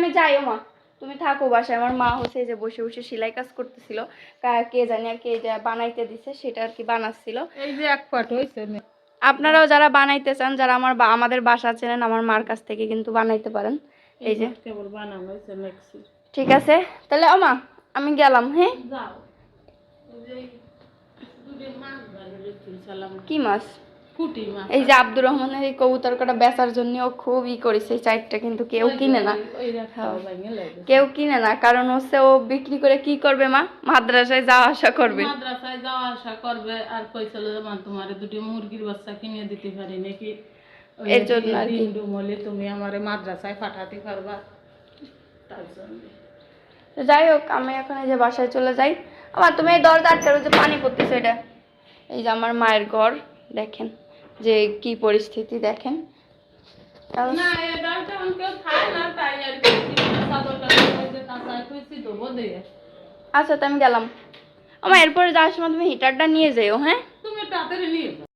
আমি যাই ও মা। তুমি থাকো বাসায়। আমার মা হচ্ছে যে বসে বসে সেলাই কাজ করতেছিল। কে জানি আর কে বানাইতে দিছে সেটা আর কি বানাচ্ছিল। এই যে এক পাট হয়েছে আপনারাও যারা বানাইতে চান যারা আমার আমাদের বাসা চেনেন আমার মার কাছ থেকে কিন্তু বানাইতে পারেন। এই যে। ঠিক আছে। তাহলে আমা আমি গেলাম হ্যাঁ? কি মাছ? এই যে আব্দুর রহমানের এই কবুতর কটা বেচার জন্য ও খুব ই করেছে এই চারটা কিন্তু কেউ কিনে না। লাগে কেউ কিনে না কারণ হচ্ছে ও বিক্রি করে কি করবে মা? মাদ্রাসায় যাওয়া আসা করবে। মাদ্রাসায় যাওয়া আসা করবে আর কইছিল মা তোমার দুটি মুরগির বাচ্চা কিনে দিতে পারি নাকি? এর জন্য আর কি। তুমি আমারে মাদ্রাসায় পাঠাতে পারবা। তার জন্য। যাই হোক আমি এখন এই যে বাসায় চলে যাই। আমার তুমি এই দরজা আটকার যে পানি পড়তেছে এটা। এই যে আমার মায়ের ঘর দেখেন। যে কি পরিস্থিতি দেখেন? আচ্ছা তো আমি গেলাম। আমার এরপরে যাওয়ার সময় তুমি হিটারটা নিয়ে যেও হ্যাঁ? তুমি তাড়াতাড়ি নিয়ে